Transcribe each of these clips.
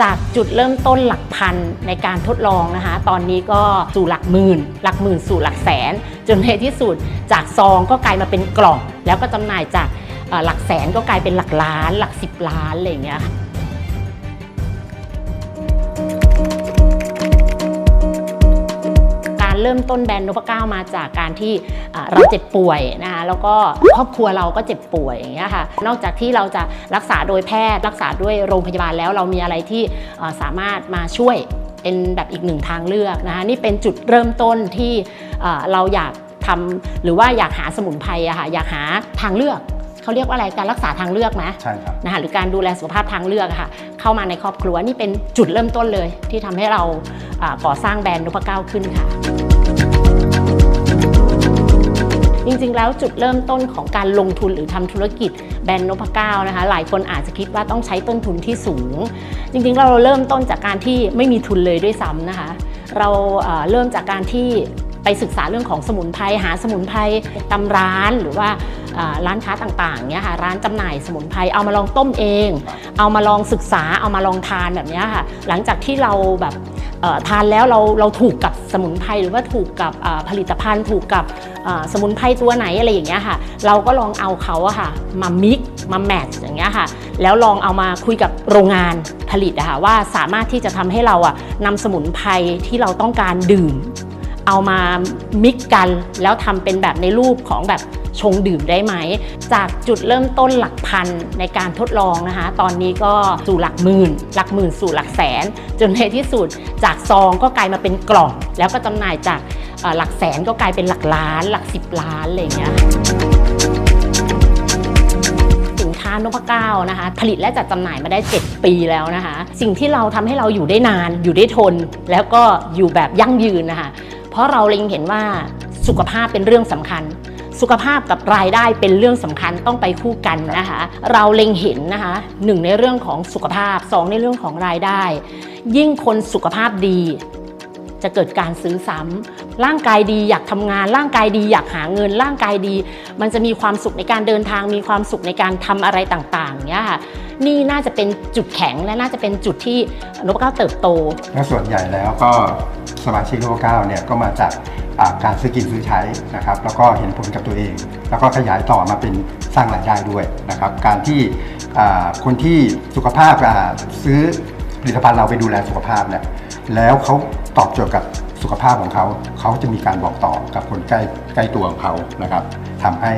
จากจุดเริ่มต้นหลักพันในการทดลองนะคะ ตอนนี้ก็สู่หลักหมื่น หลักหมื่นสู่หลักแสน จนในที่สุดจากซองก็กลายมาเป็นกล่อง แล้วก็จำหน่ายจากหลักแสนก็กลายเป็นหลักล้าน หลักสิบล้านอะไรอย่างเงี้ย เริ่มต้นแบรนด์นพเก้ามาจากการที่อ่าเราเจ็บป่วยนะคะแล้วก็ครอบครัวเราก็เจ็บป่วยอย่างเงี้ยค่ะนอกจากที่เราจะรักษาโดยแพทย์ รักษาด้วยโรงพยาบาลแล้วเรามีอะไรที่อ่าสามารถมาช่วยเป็นแบบอีกหนึ่งทางเลือกนะคะนี่เป็นจุดเริ่มต้นที่อ่าเราอยากทำหรือว่าอยากหาสมุนไพรอะค่ะอยากหาทางเลือกเขาเรียกว่าอะไรการรักษาทางเลือกไหมใช่ครับนะคะหรือการดูแลสุขภาพทางเลือกอะค่ะเข้ามาในครอบครัวนี่เป็นจุดเริ่มต้นเลย ที่ทำให้เราอ่าก่อสร้างแบรนด์นพเก้าขึ้นค่ะ จริงๆ แล้วจุดเริ่มต้นของการลงทุนหรือทำธุรกิจแบรนด์นพเก้านะคะ หลายคนอาจจะคิดว่าต้องใช้ต้นทุนที่สูง จริงๆ เราเริ่มต้นจากการที่ไม่มีทุนเลยด้วยซ้ำนะคะ เราเริ่มจากการที่ไปศึกษาเรื่องของสมุนไพรหาสมุนไพรตามร้านหรือว่าร้านค้าต่างๆเนี่ยค่ะร้านจำหน่ายสมุนไพรเอามาลองต้มเอง เอามาลองศึกษาเอามาลองทานแบบเนี้ยค่ะ หลังจากที่เราแบบ ทานแล้วเราเราถูกกับสมุนไพรหรือว่าถูกกับผลิตภัณฑ์ ถูกกับสมุนไพรตัวไหนอะไรอย่างเงี้ยค่ะ เราก็ลองเอาเขาอะค่ะมามิกมาแมทช์อย่างเงี้ยค่ะ แล้วลองเอามาคุยกับโรงงานผลิตอะค่ะว่าสามารถที่จะทำให้เราอะนำสมุนไพรที่เราต้องการดื่ม เอามามิกกันแล้วทำเป็นแบบในรูปของแบบ ชงดื่มได้ไหม จากจุดเริ่มต้นหลักพันในการทดลองนะคะ ตอนนี้ก็สู่หลักหมื่น หลักหมื่นสู่หลักแสน จนในที่สุดจากซองก็กลายมาเป็นกล่อง แล้วก็จำหน่ายจากหลักแสนก็กลายเป็นหลักล้าน หลักสิบล้านอะไรอย่างเงี้ยสินค้านพเก้านะคะผลิตและจัดจำหน่ายมาได้ 7 ปีแล้วนะคะ สิ่งที่เราทำให้เราอยู่ได้นาน อยู่ได้ทน แล้วก็อยู่แบบยั่งยืนนะคะ เพราะเราเล็งเห็นว่าสุขภาพเป็นเรื่องสำคัญ สุขภาพกับรายได้เป็นเรื่องสำคัญต้องไปคู่กันนะคะ เราเล็งเห็นนะคะหนึ่งในเรื่องของสุขภาพสองในเรื่องของรายได้ ยิ่งคนสุขภาพดี จะเกิดการซื้อซ้ำร่างกายดีอยากทำงาน ร่างกายดีอยากหาเงิน ร่างกายดี มันจะมีความสุขในการเดินทาง มีความสุขในการทำอะไรต่างๆเนี่ยค่ะนี่น่าจะเป็นจุดแข็งและน่าจะเป็นจุดที่นพเก้าเติบโตและส่วนใหญ่แล้วก็สมาชิกโลก้าเนี่ยก็มาจาก การซื้อกินซื้อใช้นะครับแล้วก็เห็นผลกับตัวเอง แล้วก็ขยายต่อมาเป็นสร้างรายได้ด้วยนะครับการที่คนที่สุขภาพาซื้อผลิตภัณฑ์เราไปดูแลสุขภาพเนี่ยแล้วเขาตอบโจทย์กับสุขภาพของเขา เขาจะมีการบอกต่อกับคนใกล้ใกล้ตัวของเขานะครับทำให้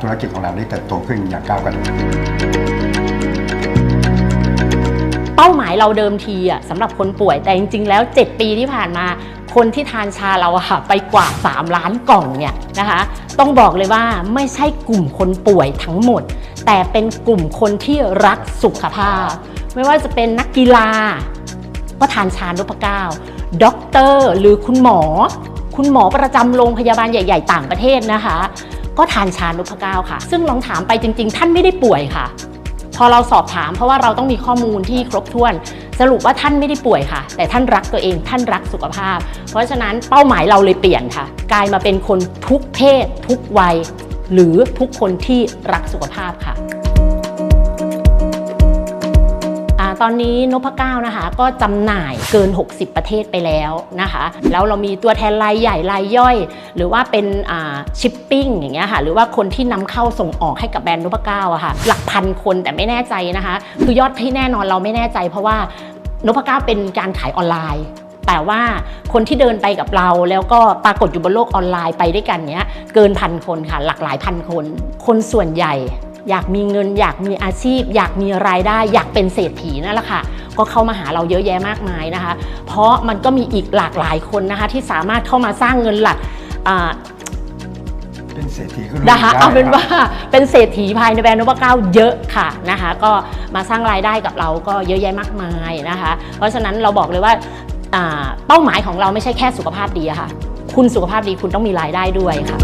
ธุรกิจของเราได้เติบโตขึ้นอย่างก้าวกระโดด ป้าหมายเราเดิมทีอะสำหรับคนป่วยแต่จริง ๆ แล้ว 7 ปีที่ผ่านมา คนที่ทานชาเราอะค่ะไปกว่า 3 ล้านกล่องเนี่ยนะคะ ต้องบอกเลยว่าไม่ใช่กลุ่มคนป่วยทั้งหมด แต่เป็นกลุ่มคนที่รักสุขภาพ ไม่ว่าจะเป็นนักกีฬา ก็ทานชานพเก้าด็อกเตอร์หรือคุณหมอ คุณหมอประจำโรงพยาบาลใหญ่ ๆ ต่างประเทศนะคะ ก็ทานชานพเก้าค่ะ ซึ่งลองถามไปจริง ๆ ท่านไม่ได้ป่วยค่ะ พอเราสอบถาม เพราะว่าเราต้องมีข้อมูลที่ครบถ้วน สรุปว่าท่านไม่ได้ป่วยค่ะ แต่ท่านรักตัวเองท่านรักสุขภาพ เพราะฉะนั้นเป้าหมายเราเลยเปลี่ยนค่ะ กลายมาเป็นคนทุกเพศ ทุกวัย หรือทุกคนที่รักสุขภาพค่ะ ตอนนี้นพเก้านะคะ ก็จำหน่ายเกิน 60 ประเทศไปแล้วนะคะ แล้วเรามีตัวแทนรายใหญ่รายย่อย หรือว่าเป็นชิปปิ้งอย่างเงี้ยค่ะ หรือว่าคนที่นำเข้าส่งออกให้กับแบรนด์นพเก้าอะค่ะ หลักพันคนแต่ไม่แน่ใจนะคะ คือยอดที่แน่นอนเราไม่แน่ใจ เพราะว่านพเก้าเป็นการขายออนไลน์แต่ว่าคนที่เดินไปกับเราแล้วก็ปรากฏอยู่บนโลกออนไลน์ไปด้วยกันเนี้ยเกินพันคนค่ะ หลากหลายพันคน คนส่วนใหญ่ อยากมีเงิน อยากมีอาชีพ อยากมีรายได้ อยากเป็นเศรษฐีนั่นแหละค่ะ ก็เข้ามาหาเราเยอะแยะมากมายนะคะ เพราะมันก็มีอีกหลากหลายคนนะคะ ที่สามารถเข้ามาสร้างเงินหลักอ่าเป็นเศรษฐีก็นะคะได้เอาเป็นครับว่าเป็นเศรษฐีภายในแบรนด์นพเก้าเยอะค่ะนะคะ ก็มาสร้างรายได้กับเราก็เยอะแยะมากมายนะคะ เพราะฉะนั้นเราบอกเลยว่าอ่าเป้าหมายของเราไม่ใช่แค่สุขภาพดีอะค่ะ คุณสุขภาพดีคุณต้องมีรายได้ด้วยค่ะ